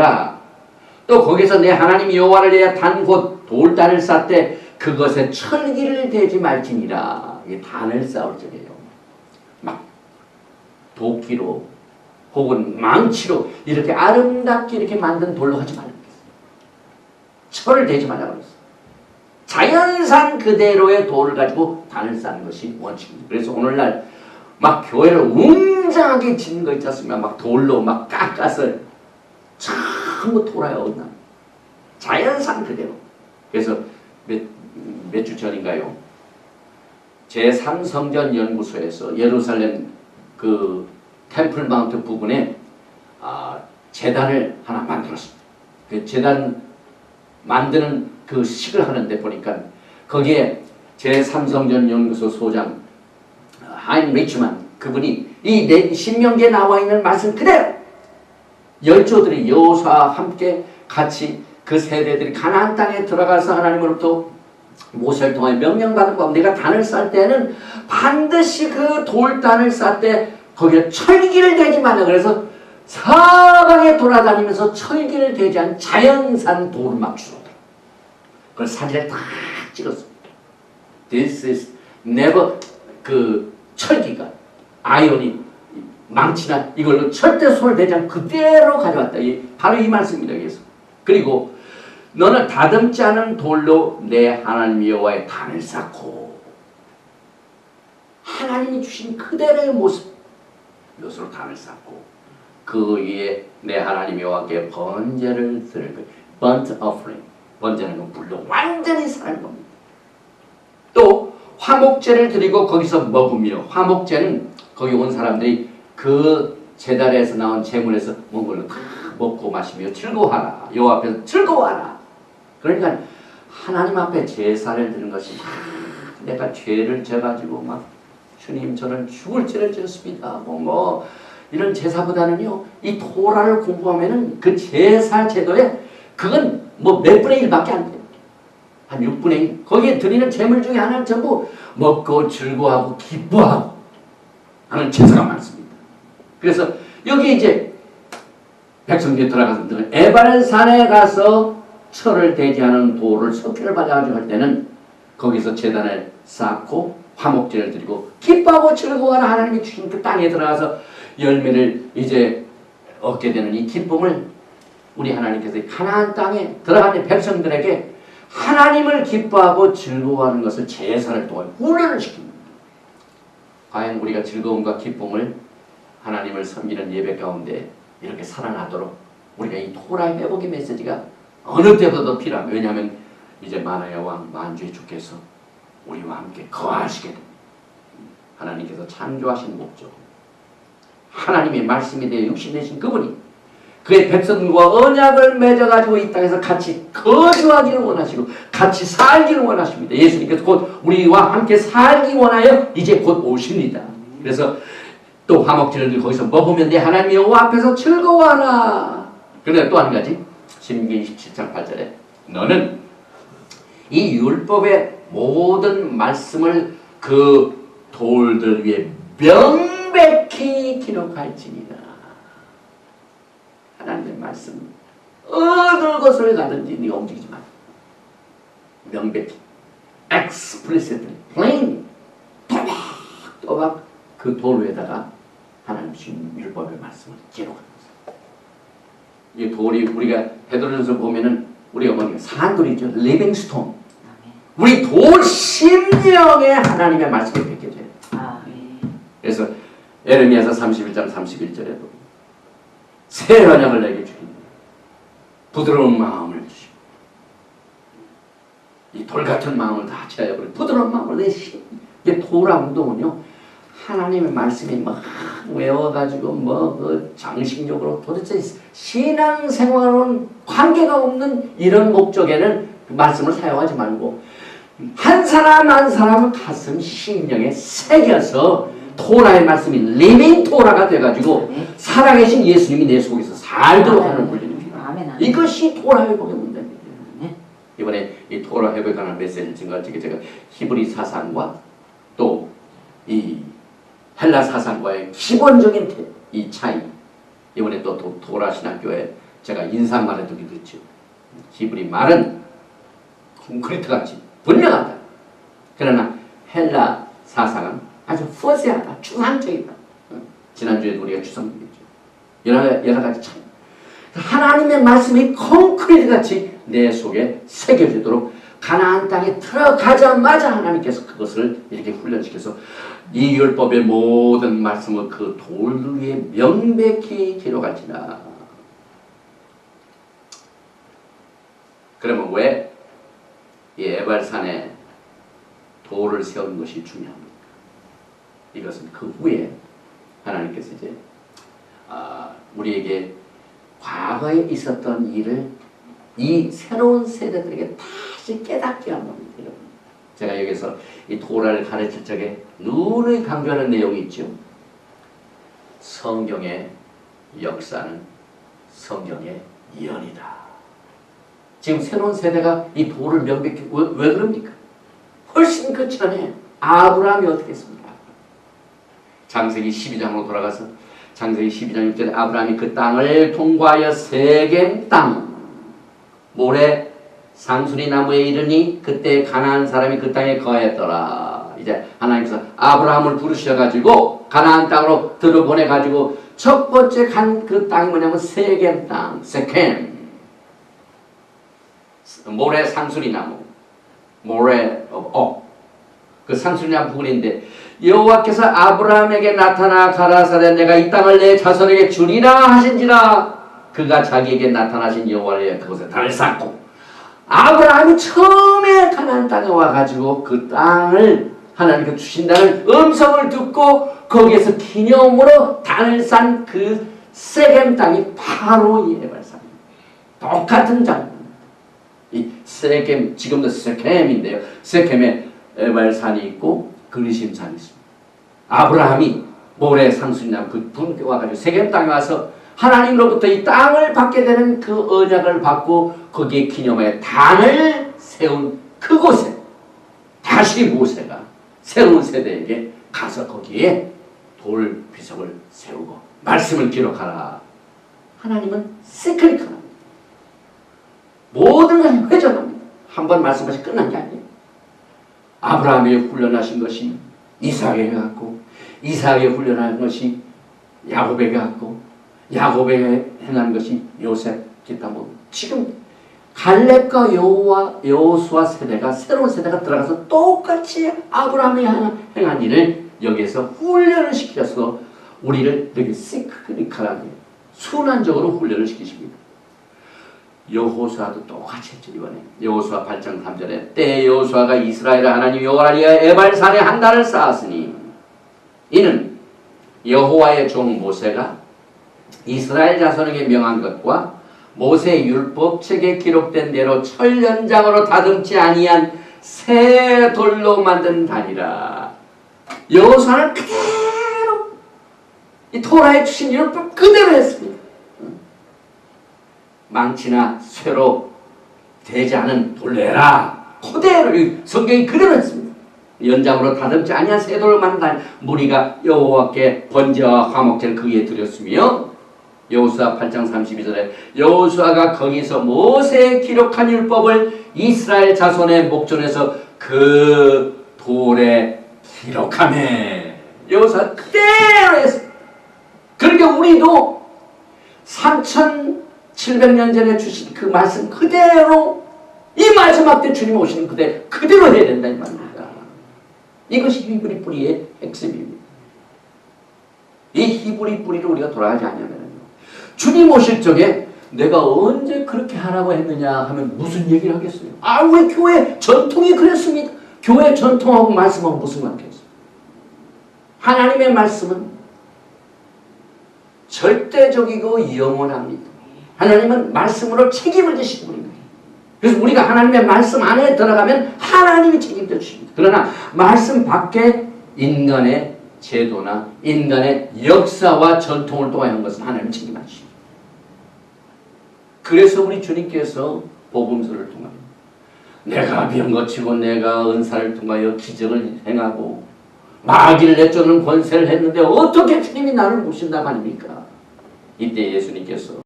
말하라. 또 거기서 내 하나님 여호와를 위하여 단곧 돌단을 쌓되 그것에 철기를 대지 말지니라. 이게 단을 쌓을 적이에요. 막 도끼로 혹은 망치로 이렇게 아름답게 이렇게 만든 돌로 하지 말라. 철을 대지 말라 그랬어. 자연산 그대로의 돌을 가지고 단을 쌓는 것이 원칙입니다. 그래서 오늘날 막 교회를 웅장하게 짓는 거 있지 않습니까? 막 돌로 막 깎아서 전부 돌아요. 자연산 그대로. 그래서 몇, 몇 주 전인가요? 제3성전 연구소에서 예루살렘 그 템플 마운트 부분에 아, 재단을 하나 만들었습니다. 그 재단 만드는 그 식을 하는데 보니까 거기에 제3성전 연구소 소장 하인 리치만 그분이 이 신명기에 나와 있는 말씀 그대로 열조들이 여호수아와 함께 같이 그 세대들이 가나안 땅에 들어가서 하나님으로부터 모세를 통해 명령받은 법 내가 단을 쌓을 때는 반드시 그 돌단을 쌓을 때 거기에 철기를 대지 말라. 그래서 사방에 돌아다니면서 철기를 대지 않은 자연산 돌을 막 주더라 그걸 사진에 딱 찍었어 This is never 그 철기가 아이언이 망치나 이걸로 절대 손을 대지 않고 그대로 가져왔다. 이, 바로 이 말씀입니다. 여기서. 그리고 너는 다듬지 않은 돌로 내 하나님 여호와의 단을 쌓고 하나님이 주신 그대로의 모습 이것으로 단을 쌓고 그 위에 내 하나님 여호와께 번제를 드릴 거 burnt offering 번제는 건 불로 완전히 사는 겁니다. 또 화목제를 드리고 거기서 먹으며 화목제는 거기 온 사람들이 그 제단에서 나온 재물에서 먹은 걸로 다 먹고 마시며 즐거워하라. 여호와 앞에서 즐거워하라. 그러니까 하나님 앞에 제사를 드는 것이 막 내가 죄를 져가지고 막 주님 저는 죽을 죄를 지었습니다. 뭐, 뭐 이런 제사보다는요 이 토라를 공부하면은 그 제사 제도에 그건 뭐 몇 분의 1밖에 안 돼요. 한 6분의 1. 거기에 드리는 재물 중에 하나는 전부 먹고 즐거워하고 기뻐하고 하는 제사가 많습니다. 그래서 여기 이제 백성들이 들어가서 에바른 산에 가서 철을 대지 않은 돌을 석회를 받아가지고 할 때는 거기서 재단을 쌓고 화목제를 드리고 기뻐하고 즐거워하는 하나님이 주신 그 땅에 들어가서 열매를 이제 얻게 되는 이 기쁨을 우리 하나님께서 가나안 땅에 들어가는 백성들에게 하나님을 기뻐하고 즐거워하는 것을 제사를 통해 훈련을 시킵니다. 과연 우리가 즐거움과 기쁨을 하나님을 섬기는 예배 가운데 이렇게 살아나도록 우리가 이 토라의 회복의 메시지가 어느 때보다도 필요합니다. 왜냐하면 이제 만화의 왕 만주의 주께서 우리와 함께 거하시게 됩니다. 하나님께서 창조하신 목적 하나님의 말씀에 대해 육신되신 그분이 그의 백성과 언약을 맺어가지고 이 땅에서 같이 거주하기를 원하시고 같이 살기를 원하십니다. 예수님께서 곧 우리와 함께 살기 원하여 이제 곧 오십니다. 그래서 또 화목제를 거기서 먹으면 내 하나님 여호와 앞에서 즐거워하라. 그런데 또 한 가지 신기 27장 8절에 너는 이 율법의 모든 말씀을 그 돌들 위에 명백히 기록할지니라. 하나님의 말씀 어느 곳을 가든지 네가 움직이지 마. 명백히 explicitly plain 또박또박 그 돌 위에다가 하나님 주신 율법의 말씀을 기록하는 거죠. 이 돌이 우리가 베드로전서 보면은 우리가 뭐냐 산돌이죠. 리빙스톤. 우리 돌 심령에 하나님의 말씀이 베껴져요. 그래서 에르미야서 31장 31절에도 새 언약을 내게 주십니다. 부드러운 마음을 주시고 이 돌 같은 마음을 다 채워버려 부드러운 마음을 내시 이게 토라 운동은요 하나님의 말씀이 막 외워가지고 뭐 그 장식적으로 도대체 신앙생활은 관계가 없는 이런 목적에는 그 말씀을 사용하지 말고 한 사람 한 사람 가슴 심령에 새겨서 토라의 말씀이 리빙 토라가 돼가지고 살아계신 예수님이 내 속에서 살도록 하는 훈련입니다. 이것이 토라 회복의 문제입니다. 이번에 이 토라 회복에 관한 적에 제가 히브리 사상과 또이 헬라 사상과의 기본적인 이 차이 이번에 또 토라 신학교에 제가 인상만 해도 그렇죠. 히브리 말은 콘크리트 같이 분명하다. 그러나 헬라 사상은 아주 퍼세하다, 추상적이다. 어? 지난주에도 우리가 추상적이죠. 여러, 여러 가지 참. 하나님의 말씀이 콘크리트 같이 내 속에 새겨지도록 가나안 땅에 들어가자마자 하나님께서 그것을 이렇게 훈련시켜서 이 율법의 모든 말씀을 그 돌 위에 명백히 기록할지라. 그러면 왜 이 에발산에 돌을 세운 것이 중요합니까? 이것은 그 후에 하나님께서 이제 아, 우리에게 과거에 있었던 일을 이 새로운 세대들에게 다 시 깨닫게 하는 겁니다. 제가 여기서 이 도라를 가르칠 적에 누누이 강조하는 내용이 있죠. 성경의 역사는 성경의 예언이다. 지금 새로운 세대가 이 도를 명백히 왜, 왜 그럽니까? 훨씬 그 전에 아브라함이 어떻게 했습니까? 장세기 12장으로 돌아가서 장세기 12장 6절에 아브라함이 그 땅을 통과하여 세겜 땅 모래 상수리 나무에 이르니 그때 가나안 사람이 그 땅에 거했더라. 이제 하나님께서 아브라함을 부르셔 가지고 가나안 땅으로 들어보내 가지고 첫 번째 간 그 땅이 뭐냐면 세겜 땅, 세겜. 모래 상수리 나무, 모래 어, 그 상수리 나무 부근인데 여호와께서 아브라함에게 나타나 가라사대 내가 이 땅을 내 자손에게 주리라 하신지라 그가 자기에게 나타나신 여호와를 그곳에 달을 쌓고 아브라함이 처음에 가나안 땅에 와가지고 그 땅을 하나님께 주신다는 음성을 듣고 거기에서 기념으로 단을 싼그 세겜 땅이 바로 이 에발산입니다. 똑같은 장면. 이 세겜 지금도 세겜인데요. 세겜에 에발산이 있고 그리심산이 있습니다. 아브라함이 모래 상수리나 그 분께 와가지고 세겜 땅에 와서 하나님으로부터 이 땅을 받게 되는 그 언약을 받고 거기에 기념하여 단을 세운 그곳에 다시 모세가 새로운 세대에게 가서 거기에 돌 비석을 세우고 말씀을 기록하라. 하나님은 시크릿합니다. 모든 것을 회전합니다. 한 번 말씀하시 끝난 게 아니에요. 아브라함이 훈련하신 것이 이삭에게 갔고 이삭에 훈련한 것이 야곱에게 갔고 야곱에게 행한 것이 요셉 기타 뭐 지금 갈렙과 여호와 여호수아 세대가 새로운 세대가 들어가서 똑같이 아브라함이 행한 일을 여기에서 훈련을 시켜서 우리를 되게 시크릿하게 순환적으로 훈련을 시키십니다. 여호수아도 똑같이 했죠 이번에 여호수아 8장 3절에 때 여호수아가 이스라엘 하나님 위하여 에발산에 한 달을 쌓았으니 이는 여호와의 종 모세가 이스라엘 자손에게 명한 것과 모세 율법 책에 기록된 대로 철연장으로 다듬지 아니한 새 돌로 만든 단이라 여호수아는 그대로 이 토라에 주신 율법 그대로 했습니다. 망치나 쇠로 되지 않은 돌레라 그대로 성경이 그대로 했습니다. 연장으로 다듬지 아니한 새 돌을 만든 무리가 여호와께 번제와 화목제를 그 위에 드렸으며 여호수아 8장 32절에 여호수아가 거기서 모세의 기록한 율법을 이스라엘 자손의 목전에서 그 돌에 기록하네. 여호수아 그대로 했어. 그러니까 우리도 3,700년 전에 주신 그 말씀 그대로 이 마지막 때 주님 오시는 그대 그대로 해야 된다 이 말입니다. 이것이 히브리 뿌리의 핵심입니다. 이 히브리 뿌리를 우리가 돌아가지 않으면 주님 오실 적에 내가 언제 그렇게 하라고 했느냐 하면 무슨 얘기를 하겠어요? 아, 왜 교회 전통이 그랬습니다. 교회 전통하고 말씀하고 무슨 관계있어요? 하나님의 말씀은 절대적이고 영원합니다. 하나님은 말씀으로 책임을 지시는 분입니다. 그래서 우리가 하나님의 말씀 안에 들어가면 하나님이 책임져 주십니다. 그러나 말씀 밖에 인간의 제도나 인간의 역사와 전통을 통하는 것은 하나님이 책임하십니다. 그래서 우리 주님께서 복음서를 통하여 내가 병 고치고 내가 은사를 통하여 기적을 행하고 마귀를 내쫓는 권세를 했는데 어떻게 주님이 나를 모신다 말입니까? 이때 예수님께서